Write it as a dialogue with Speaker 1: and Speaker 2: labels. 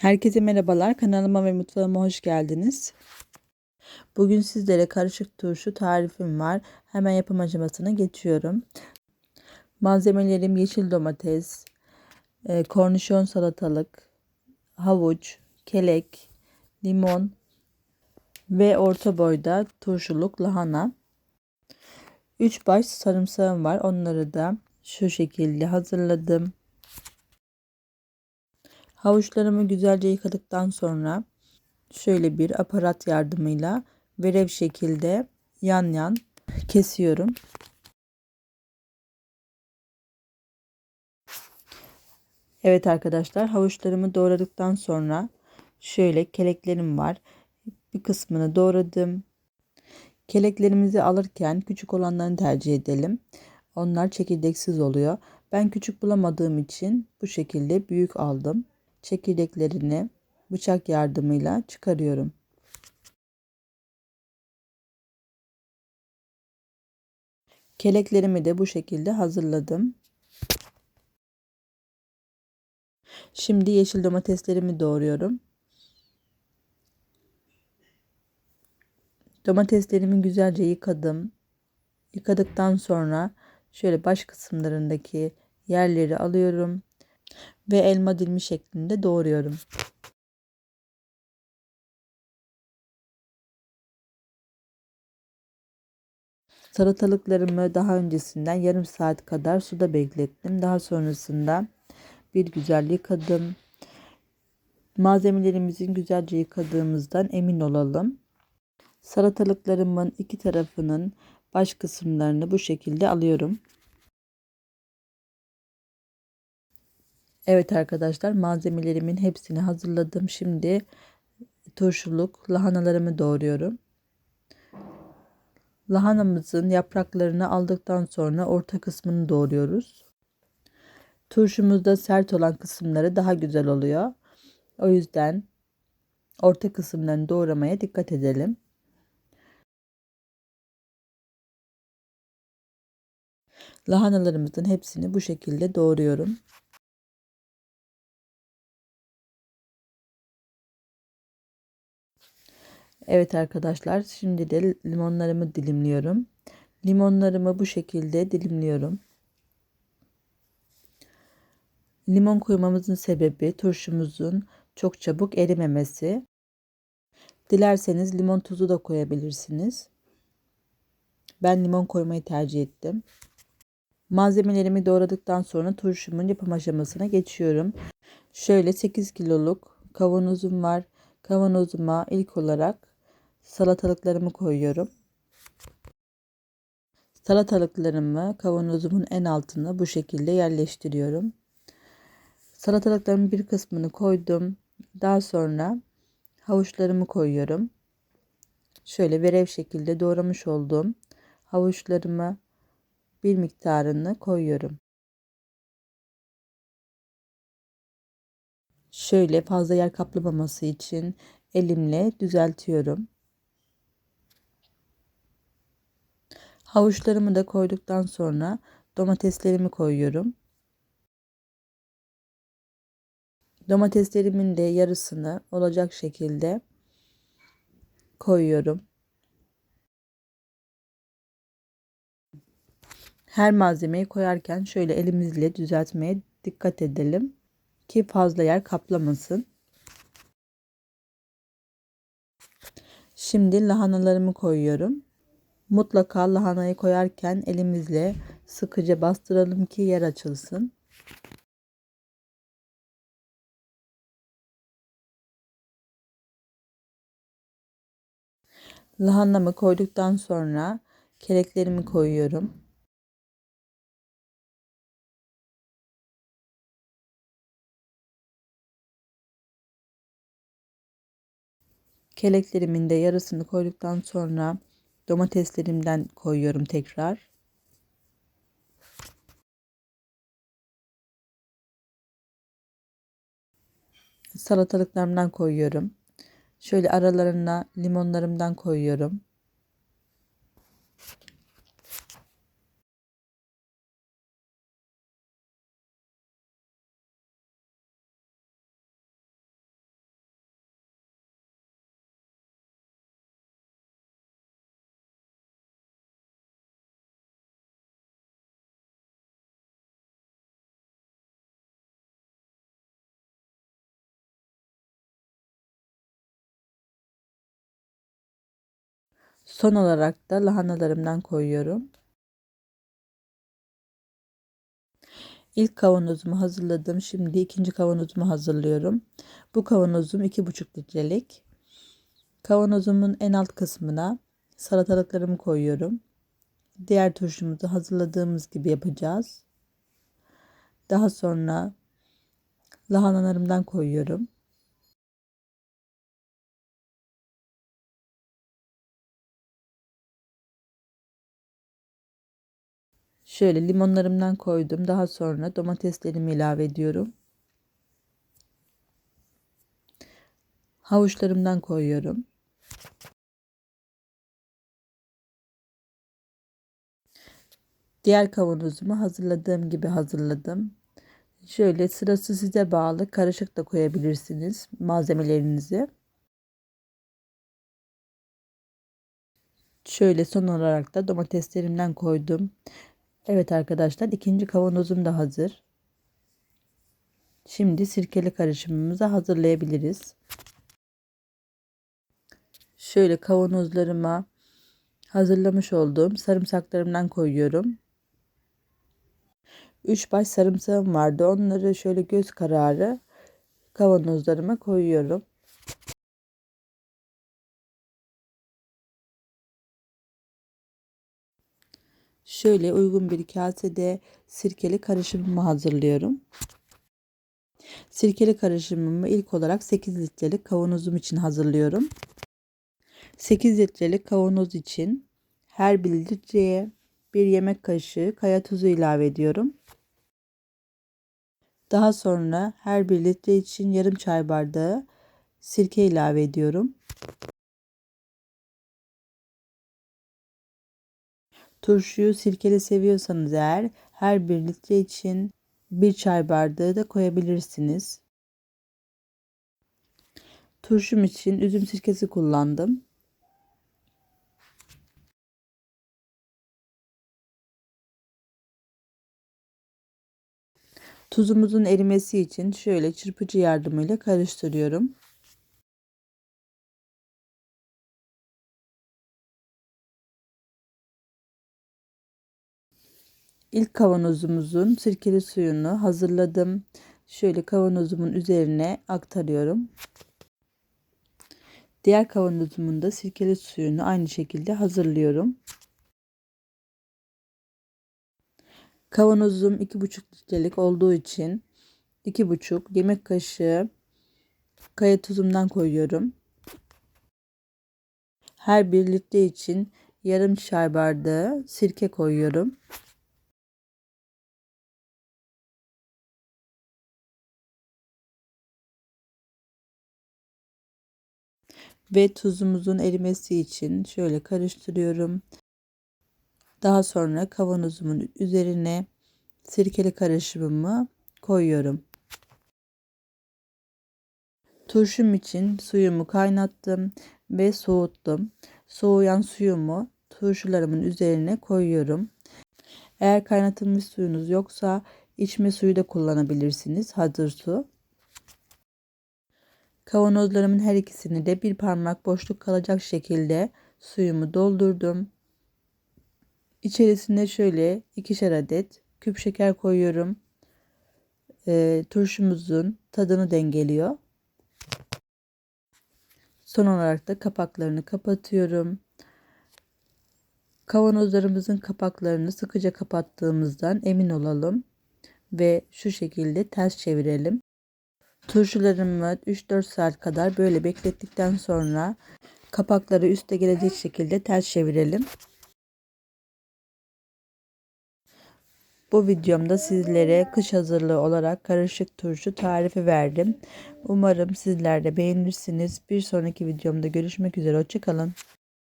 Speaker 1: Herkese merhabalar. Kanalıma ve mutfağıma hoş geldiniz. Bugün sizlere karışık turşu tarifim var. Hemen yapım aşamasına geçiyorum. Malzemelerim yeşil domates, e, kornişon salatalık, havuç, kelek, limon ve orta boyda turşuluk lahana. 3 baş sarımsağım var. Onları da şu şekilde hazırladım. Havuçlarımı güzelce yıkadıktan sonra şöyle bir aparat yardımıyla verev şekilde yan yan kesiyorum. Evet arkadaşlar havuçlarımı doğradıktan sonra şöyle keleklerim var. Bir kısmını doğradım. Keleklerimizi alırken küçük olanlarını tercih edelim. Onlar çekirdeksiz oluyor. Ben küçük bulamadığım için bu şekilde büyük aldım çekirdeklerini bıçak yardımıyla çıkarıyorum. Keleklerimi de bu şekilde hazırladım. Şimdi yeşil domateslerimi doğruyorum. Domateslerimi güzelce yıkadım. Yıkadıktan sonra şöyle baş kısımlarındaki yerleri alıyorum ve elma dilimi şeklinde doğruyorum. Salatalıklarımı daha öncesinden yarım saat kadar suda beklettim. Daha sonrasında bir güzel yıkadım. Malzemelerimizin güzelce yıkadığımızdan emin olalım. Salatalıklarımın iki tarafının baş kısımlarını bu şekilde alıyorum. Evet arkadaşlar malzemelerimin hepsini hazırladım. Şimdi turşuluk lahanalarımı doğruyorum. Lahanamızın yapraklarını aldıktan sonra orta kısmını doğruyoruz. Turşumuzda sert olan kısımları daha güzel oluyor. O yüzden orta kısımlarını doğramaya dikkat edelim. Lahanalarımızın hepsini bu şekilde doğruyorum. Evet arkadaşlar şimdi de limonlarımı dilimliyorum. Limonlarımı bu şekilde dilimliyorum. Limon koymamızın sebebi turşumuzun çok çabuk erimemesi. Dilerseniz limon tuzu da koyabilirsiniz. Ben limon koymayı tercih ettim. Malzemelerimi doğradıktan sonra turşumun yapım aşamasına geçiyorum. Şöyle 8 kiloluk kavanozum var. Kavanozuma ilk olarak salatalıklarımı koyuyorum. Salatalıklarımı kavanozumun en altına bu şekilde yerleştiriyorum. Salatalıklarımın bir kısmını koydum. Daha sonra havuçlarımı koyuyorum. Şöyle verev şekilde doğramış olduğum havuçlarımı bir miktarını koyuyorum. Şöyle fazla yer kaplamaması için elimle düzeltiyorum. Havuçlarımı da koyduktan sonra domateslerimi koyuyorum. Domateslerimin de yarısını olacak şekilde koyuyorum. Her malzemeyi koyarken şöyle elimizle düzeltmeye dikkat edelim ki fazla yer kaplamasın. Şimdi lahanalarımı koyuyorum. Mutlaka lahanayı koyarken elimizle sıkıca bastıralım ki yer açılsın. Lahanamı koyduktan sonra keleklerimi koyuyorum. Keleklerimin de yarısını koyduktan sonra Domateslerimden koyuyorum tekrar. Salatalıklarımdan koyuyorum. Şöyle aralarına limonlarımdan koyuyorum. Son olarak da lahanalarımdan koyuyorum. İlk kavanozumu hazırladım. Şimdi ikinci kavanozumu hazırlıyorum. Bu kavanozum 2,5 litrelik. Kavanozumun en alt kısmına salatalıklarımı koyuyorum. Diğer turşumuzu hazırladığımız gibi yapacağız. Daha sonra lahanalarımdan koyuyorum. Şöyle limonlarımdan koydum. Daha sonra domateslerimi ilave ediyorum. Havuçlarımdan koyuyorum. Diğer kavanozumu hazırladığım gibi hazırladım. Şöyle sırası size bağlı karışık da koyabilirsiniz malzemelerinizi. Şöyle son olarak da domateslerimden koydum. Evet arkadaşlar ikinci kavanozum da hazır. Şimdi sirkeli karışımımızı hazırlayabiliriz. Şöyle kavanozlarıma hazırlamış olduğum sarımsaklarımdan koyuyorum. 3 baş sarımsağım vardı. Onları şöyle göz kararı kavanozlarıma koyuyorum. Şöyle uygun bir kasede sirkeli karışımımı hazırlıyorum. Sirkeli karışımımı ilk olarak 8 litrelik kavanozum için hazırlıyorum. 8 litrelik kavanoz için her bir litreye bir yemek kaşığı kaya tuzu ilave ediyorum. Daha sonra her bir litre için yarım çay bardağı sirke ilave ediyorum. Turşuyu sirkeli seviyorsanız eğer her bir litre için bir çay bardağı da koyabilirsiniz. Turşum için üzüm sirkesi kullandım. Tuzumuzun erimesi için şöyle çırpıcı yardımıyla karıştırıyorum. İlk kavanozumuzun sirkeli suyunu hazırladım. Şöyle kavanozumun üzerine aktarıyorum. Diğer kavanozumun da sirkeli suyunu aynı şekilde hazırlıyorum. Kavanozum 2,5 litrelik olduğu için 2,5 yemek kaşığı kaya tuzumdan koyuyorum. Her bir litre için yarım çay bardağı sirke koyuyorum. Ve tuzumuzun erimesi için şöyle karıştırıyorum. Daha sonra kavanozumun üzerine sirkeli karışımımı koyuyorum. Turşum için suyumu kaynattım ve soğuttum. Soğuyan suyumu turşularımın üzerine koyuyorum. Eğer kaynatılmış suyunuz yoksa içme suyu da kullanabilirsiniz. Hazır su. Kavanozlarımın her ikisini de bir parmak boşluk kalacak şekilde suyumu doldurdum. İçerisine şöyle ikişer adet küp şeker koyuyorum. E, turşumuzun tadını dengeliyor. Son olarak da kapaklarını kapatıyorum. Kavanozlarımızın kapaklarını sıkıca kapattığımızdan emin olalım ve şu şekilde ters çevirelim. Turşularımı 3-4 saat kadar böyle beklettikten sonra kapakları üste gelecek şekilde ters çevirelim. Bu videomda sizlere kış hazırlığı olarak karışık turşu tarifi verdim. Umarım sizler de beğenirsiniz. Bir sonraki videomda görüşmek üzere. Hoşçakalın.